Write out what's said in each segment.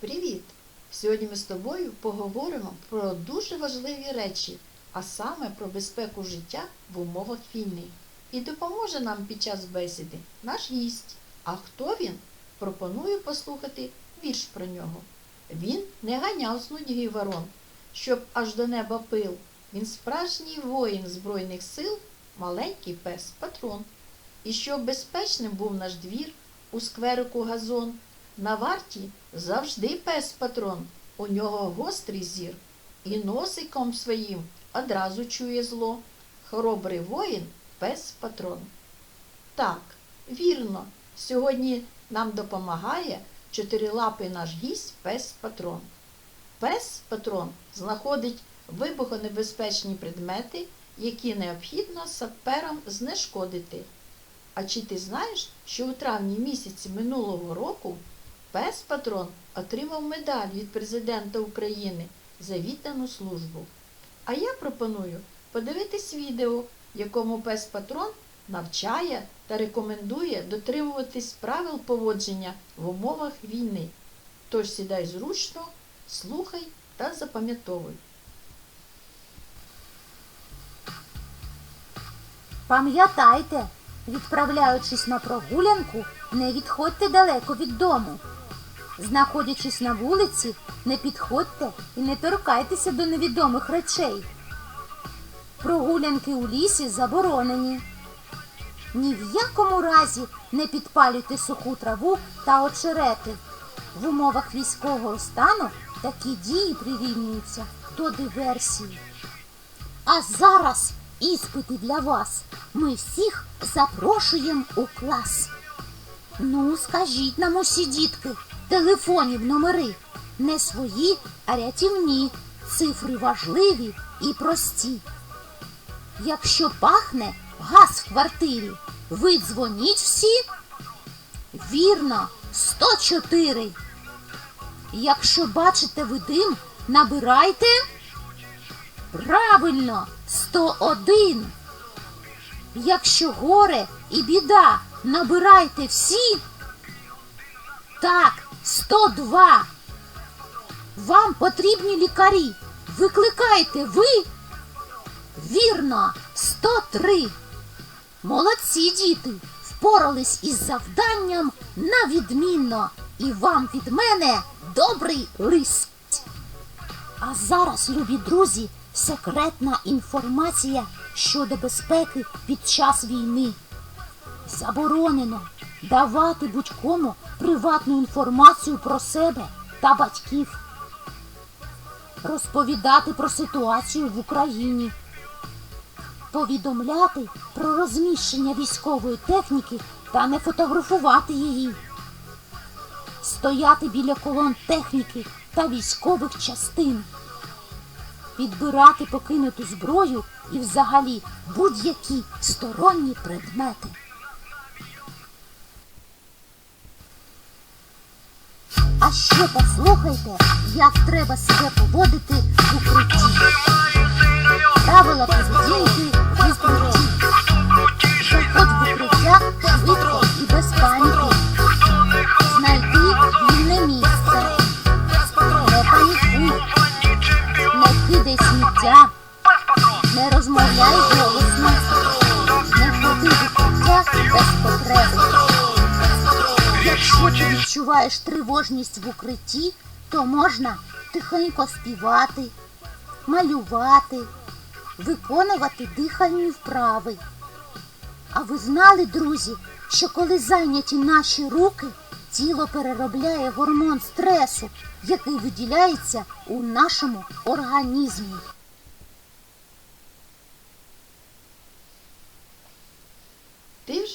Привіт! Сьогодні ми з тобою поговоримо про дуже важливі речі, а саме про безпеку життя в умовах війни. І допоможе нам під час бесіди наш гість. А хто він? Пропоную послухати вірш про нього. Він не ганяв нудьги ворон, щоб аж до неба пил. Він справжній воїн Збройних сил, маленький пес патрон. І щоб безпечним був наш двір, у скверику газон, на варті завжди пес патрон, у нього гострий зір, і носиком своїм одразу чує зло. Хоробрий воїн пес патрон. Так, вірно, сьогодні нам допомагає чотирилапий наш гість пес патрон. Пес патрон знаходить вибухонебезпечні предмети, які необхідно саперам знешкодити. А чи ти знаєш, що у травні місяці минулого року пес Патрон отримав медаль від президента України за віддану службу? А я пропоную подивитись відео, в якому пес Патрон навчає та рекомендує дотримуватись правил поводження в умовах війни. Тож сідай зручно, слухай та запам'ятовуй. Пам'ятайте, відправляючись на прогулянку, не відходьте далеко від дому. Знаходячись на вулиці, не підходьте і не торкайтеся до невідомих речей. Прогулянки у лісі заборонені. Ні в якому разі не підпалюйте суху траву та очерети. В умовах військового стану такі дії прирівнюються до диверсії. А зараз іспити для вас. Ми всіх запрошуємо у клас. Ну, скажіть нам усі дітки, телефонів номери. Не свої, а рятівні. Цифри важливі і прості. Якщо пахне газ в квартирі, ви дзвоніть всі. Вірно, 104. Якщо бачите ви дим, набирайте. Правильно, 101. Якщо горе і біда, набирайте всі. Так, 102. Вам потрібні лікарі. Викликайте ви. Вірно, 103. Молодці діти, впорались із завданням на відмінно. І вам від мене добрий лист. А зараз, любі друзі, секретна інформація щодо безпеки під час війни. Заборонено давати будь-кому приватну інформацію про себе та батьків, розповідати про ситуацію в Україні, повідомляти про розміщення військової техніки та не фотографувати її, стояти біля колон техніки та військових частин. Підбирати покинуту зброю і взагалі будь-які сторонні предмети. А ще послухайте, як треба себе поводити в укритті. Правила поведінки в укритті. Заходь в укриття швидко і без паніки. Знайти вільне місце. Не панікуй. Не кидай сміття, не розмовляй голосно, не ходи в укриття без потреби. Ти відчуваєш тривожність в укритті, то можна тихенько співати, малювати, виконувати дихальні вправи. А ви знали, друзі, що коли зайняті наші руки, тіло переробляє гормон стресу, який виділяється у нашому організмі.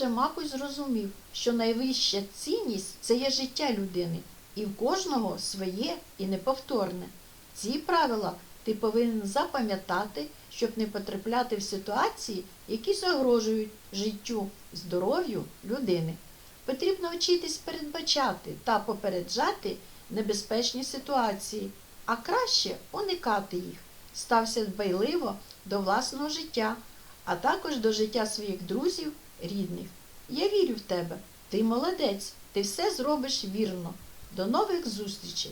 Вже, мабуть, зрозумів, що найвища цінність це є життя людини, і в кожного своє і неповторне. Ці правила ти повинен запам'ятати, щоб не потрапляти в ситуації, які загрожують життю, здоров'ю людини. Потрібно вчитись передбачати та попереджати небезпечні ситуації, а краще уникати їх. Стався дбайливо до власного життя, а також до життя своїх друзів, рідних. Я вірю в тебе. Ти молодець, ти все зробиш вірно. До нових зустрічей!